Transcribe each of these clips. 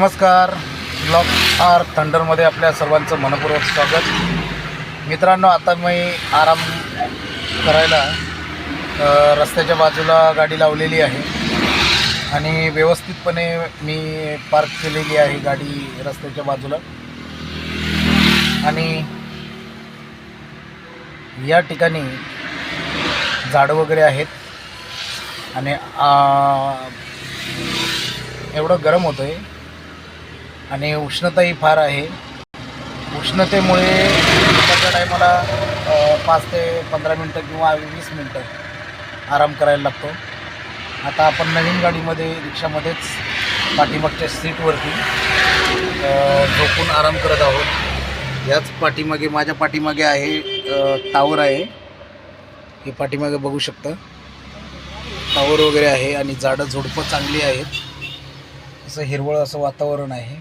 नमस्कार. Block R थंडरमध्ये आपल्या सर्वांचं मनपूर्वक स्वागत. मित्रांनो आता मी आराम करायला रस्त्याच्या बाजूला गाडी लावलेली आहे. आणि व्यवस्थितपणे मी पार्क केलेली आहे गाडी रस्त्याच्या बाजूला. आणि या ठिकाणी झाडं वगैरे आहेत. आणि एवढं गरम होतं आहे आणि उष्णताही फार आहे. उष्णतेमुळे त्याच्या टायमाला पाच ते पंधरा मिनटं किंवा वीस मिनटं आराम करायला लागतो. आता आपण नवीन गाडीमध्ये रिक्षामध्येच पाठीमागच्या सीटवरती झोपून आराम करत आहोत. याच पाठीमागे माझ्या पाठीमागे आहे टावर आहे. हे पाठीमागे बघू शकता. टावर वगैरे आहे आणि झाडं झुडपं चांगली आहेत. असं हिरवळ असं वातावरण आहे.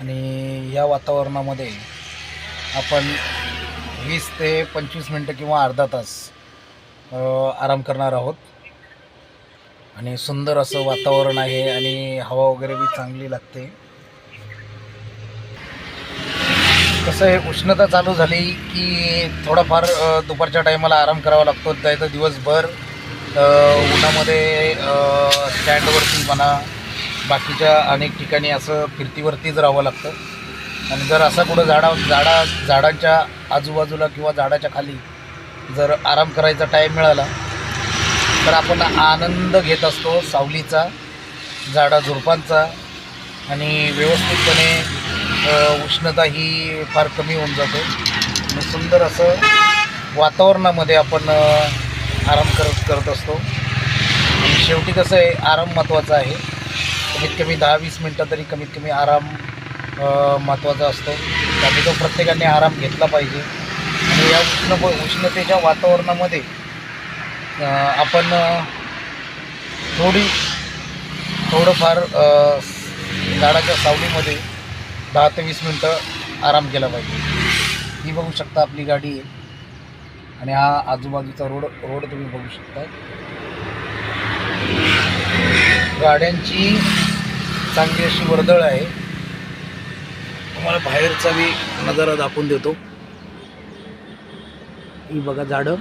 आणि या वातावरणामध्ये आपण वीस ते पंचवीस मिनटं किंवा अर्धा तास आराम करणार आहोत. आणि सुंदर असं वातावरण आहे आणि हवा वगैरे बी चांगली लागते. कसं हे उष्णता चालू झाली की थोडाफार दुपारच्या टायमाला आराम करावा लागतो. त्याचं दिवसभर उन्हामध्ये स्टँडवरती म्हणा बाकीच्या अनेक ठिकाणी असं फिरतीवरतीच राहावं लागतं. आणि जर असं कुठं झाडा झाडा झाडांच्या आजूबाजूला किंवा झाडाच्या खाली जर आराम करायचा टाईम मिळाला तर आपण आनंद घेत असतो सावलीचा झाडा झुडपांचा. आणि व्यवस्थितपणे उष्णता ही फार कमी होऊन जाते. सुंदर असं वातावरणामध्ये आपण आराम करत करत असतो. आणि शेवटी कसं आहे आराम महत्त्वाचा आहे. कमीत कमी दहा वीस मिनटं तरी कमीत कमी आराम महत्त्वाचा असतो. त्यामुळे तो प्रत्येकाने आराम घेतला पाहिजे. आणि या उष्ण उष्णतेच्या वातावरणामध्ये आपण थोडी थोडंफार झाडाच्या सावलीमध्ये दहा ते वीस मिनटं आराम केला पाहिजे. ही बघू शकता आपली गाडी. आहे आणि हा आजूबाजूचा रोड रोड तुम्ही बघू शकता. गाड्यांची चांगली अशी वर्दळ आहे. तुम्हाला बाहेरचा मी नजारा दाखवून देतो. ही बघा झाडं.